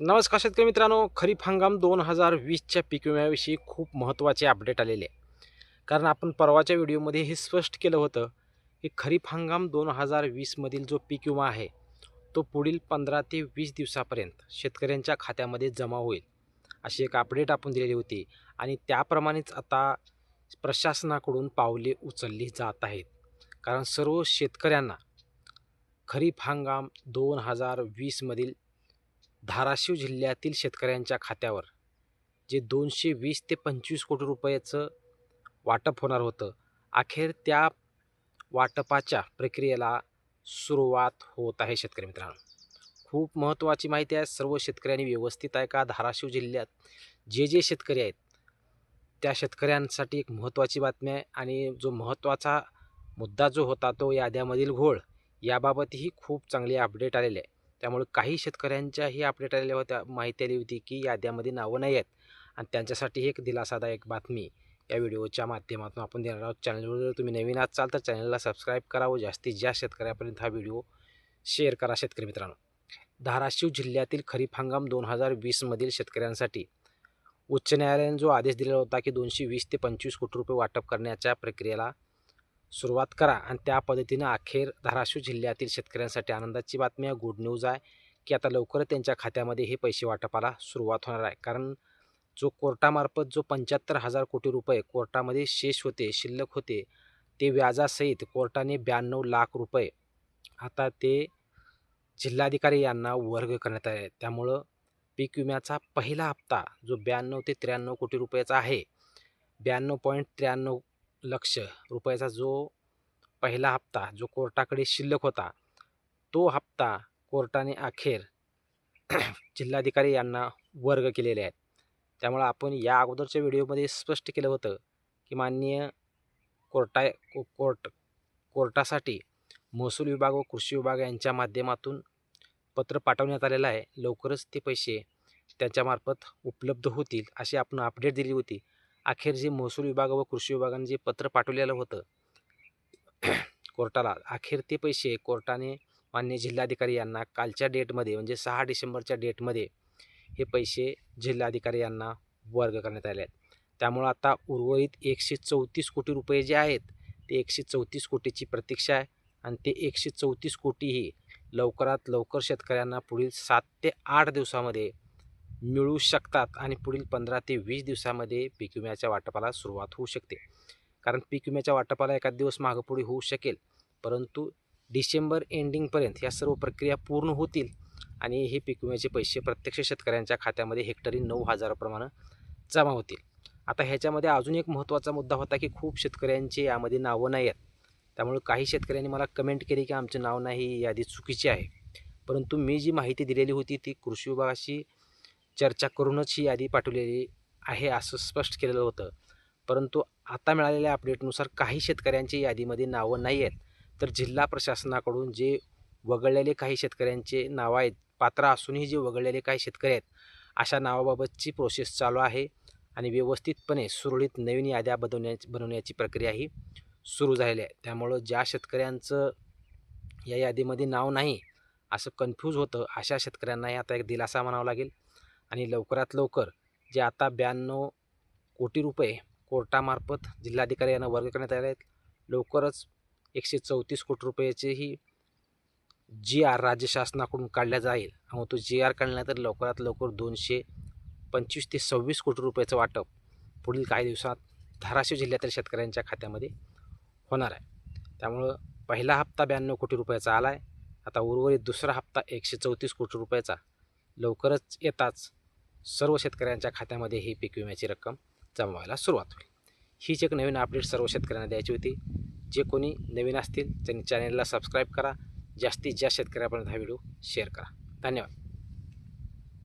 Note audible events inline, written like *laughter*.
नमस्कार शेतकरी मित्रांनो खरीप हंगाम दोन हजार वीसच्या पीक विम्याविषयी खूप महत्त्वाचे अपडेट आलेले आहे. कारण आपण परवाच्या व्हिडिओमध्ये हे स्पष्ट केलं होतं की खरीप हंगाम दोन हजार वीसमधील जो पीक विमा आहे तो पुढील पंधरा ते वीस दिवसापर्यंत शेतकऱ्यांच्या खात्यामध्ये जमा होईल अशी एक अपडेट आपण दिलेली होती. आणि त्याप्रमाणेच आता प्रशासनाकडून पावले उचलली जात आहेत. कारण सर्व शेतकऱ्यांना खरीप हंगाम दोन हजार वीसमधील धाराशिव जिल्ह्यातील शेतकऱ्यांच्या खात्यावर जे दोनशे वीस ते पंचवीस कोटी रुपयाचं वाटप होणार होतं अखेर त्या वाटपाच्या प्रक्रियेला सुरुवात होत आहे शेतकरी मित्रांनो. खूप महत्त्वाची माहिती आहे सर्व शेतकऱ्यांनी व्यवस्थित आहे का? धाराशिव जिल्ह्यात जे जे शेतकरी आहेत त्या शेतकऱ्यांसाठी एक महत्त्वाची बातमी आहे आणि जो महत्त्वाचा मुद्दा जो होता तो याद्यामधील घोळ याबाबतही खूप चांगली अपडेट आलेली आहे. त्यामुळे काही शेतकऱ्यांच्याही अपडेट आलेल्या होत्या. माहिती आली होती की याद्यामध्ये नावं नाही आहेत. आणि त्यांच्यासाठी एक दिलासादायक बातमी या व्हिडिओच्या माध्यमातून आपण देणार आहोत. चॅनलवर जर तुम्ही नवीन असाल तर चॅनलला सबस्क्राईब करावं जास्तीत जास्त शेतकऱ्यापर्यंत हा व्हिडिओ शेअर करा शेतकरी मित्रांनो. धाराशिव जिल्ह्यातील खरीप हंगाम दोन हजार वीसमधील शेतकऱ्यांसाठी उच्च न्यायालयाने जो आदेश दिलेला होता की दोनशे वीस ते पंचवीस कोटी रुपये वाटप करण्याच्या प्रक्रियेला सुरुवात करा आणि त्या पद्धतीनं अखेर धाराशिव जिल्ह्यातील शेतकऱ्यांसाठी आनंदाची बातमी आहे. गुड न्यूज आहे की आता लवकरच त्यांच्या खात्यामध्ये हे पैसे वाटपाला सुरुवात होणार आहे. कारण जो कोर्टामार्फत जो पंच्याहत्तर हजार कोटी रुपये कोर्टामध्ये शेष होते शिल्लक होते ते व्याजासहित कोर्टाने ब्याण्णव लाख रुपये आता ते जिल्हाधिकारी यांना वर्ग करण्यात आले आहेत. त्यामुळं पीक विम्याचा पहिला हप्ता जो ब्याण्णव ते त्र्याण्णव कोटी रुपयाचा आहे ब्याण्णव पॉईंट त्र्याण्णव लक्ष रुपयाचा जो पहिला हप्ता जो कोर्टाकडे शिल्लक होता तो हप्ता कोर्टाने अखेर *clears throat* जिल्हाधिकारी यांना वर्ग केलेले आहेत. त्यामुळं आपण या अगोदरच्या व्हिडिओमध्ये स्पष्ट केलं होतं की माननीय कोर्टा को- कोर्ट कोर्टासाठी महसूल विभाग व कृषी विभाग यांच्या माध्यमातून पत्र पाठवण्यात आलेलं आहे. लवकरच ते पैसे त्यांच्यामार्फत उपलब्ध होतील अशी आपण अपडेट दिली होती. अखेर जे महसूल विभाग व कृषी विभागाने जे पत्र पाठवलेलं होतं *clears throat* कोर्टाला अखेर ते पैसे कोर्टाने मान्य जिल्हाधिकारी यांना कालच्या डेटमध्ये म्हणजे सहा डिसेंबरच्या डेटमध्ये हे पैसे जिल्हाधिकारी यांना वर्ग करण्यात आले आहेत. त्यामुळं आता उर्वरित एकशे चौतीस कोटी रुपये जे आहेत ते एकशे चौतीस कोटीची प्रतीक्षा आहे आणि ते एकशे चौतीस कोटीही लवकरात लवकर शेतकऱ्यांना पुढील सात ते आठ दिवसामध्ये मिळू शकतात आणि पुढील पंधरा ते वीस दिवसामध्ये पीक विम्याच्या वाटपाला सुरुवात होऊ शकते. कारण पीक विम्याच्या वाटपाला एखाद दिवस मागपुढे होऊ शकेल परंतु डिसेंबर एंडिंगपर्यंत या सर्व प्रक्रिया पूर्ण होतील आणि हे पीक विम्याचे पैसे प्रत्यक्ष शेतकऱ्यांच्या खात्यामध्ये हेक्टरी नऊ हजाराप्रमाणे जमा होतील. आता ह्याच्यामध्ये अजून एक महत्त्वाचा मुद्दा होता की खूप शेतकऱ्यांचे यामध्ये नावं नाही आहेत. त्यामुळे काही शेतकऱ्यांनी मला कमेंट केली की आमचं नाव नाही ही यादी चुकीची आहे. परंतु मी जी माहिती दिलेली होती ती कृषी विभागाशी चर्चा करूनच ही यादी पाठवलेली आहे असं स्पष्ट केलेलं होतं. परंतु आता मिळालेल्या अपडेटनुसार काही शेतकऱ्यांची यादीमध्ये नावं नाही आहेत. तर जिल्हा प्रशासनाकडून जे वगळलेले काही शेतकऱ्यांचे नावं आहेत पात्र असूनही जे वगळलेले काही शेतकरी आहेत अशा नावाबाबतची प्रोसेस चालू आहे आणि व्यवस्थितपणे सुरळीत नवीन याद्या बदवण्या बनवण्याची प्रक्रिया ही सुरू झालेली आहे. त्यामुळं ज्या शेतकऱ्यांचं या यादीमध्ये नाव नाही असं कन्फ्यूज होतं अशा शेतकऱ्यांनाही आता एक दिलासा म्हणावा लागेल. आणि लवकरात लवकर जे आता ब्याण्णव कोटी रुपये कोर्टामार्फत जिल्हाधिकारी यांना वर्ग करण्यात आले आहेत लवकरच एकशे चौतीस कोटी रुपयाचेही जी आर राज्य शासनाकडून काढला जाईल. आणि तो जी आर काढल्यानंतर लवकरात लवकर दोनशे पंचवीस ते सव्वीस कोटी रुपयाचं वाटप पुढील काही दिवसात धाराशिव जिल्ह्यातील शेतकऱ्यांच्या खात्यामध्ये होणार आहे. त्यामुळं पहिला हप्ता ब्याण्णव कोटी रुपयाचा आला आहे आता उर्वरित दुसरा हप्ता एकशे चौतीस कोटी रुपयाचा लवकरच येताच सर्व शेतकऱ्यांच्या खात्यामध्ये ही पीक विम्याची रक्कम जमा व्हायला सुरुवात होईल. हीच एक नवीन अपडेट सर्व शेतकऱ्यांना द्यायची होती. जे कोणी नवीन असतील त्यांनी चॅनेलला सबस्क्राईब करा. जास्तीत जास्त शेतकऱ्यापर्यंत हा व्हिडिओ शेअर करा. धन्यवाद.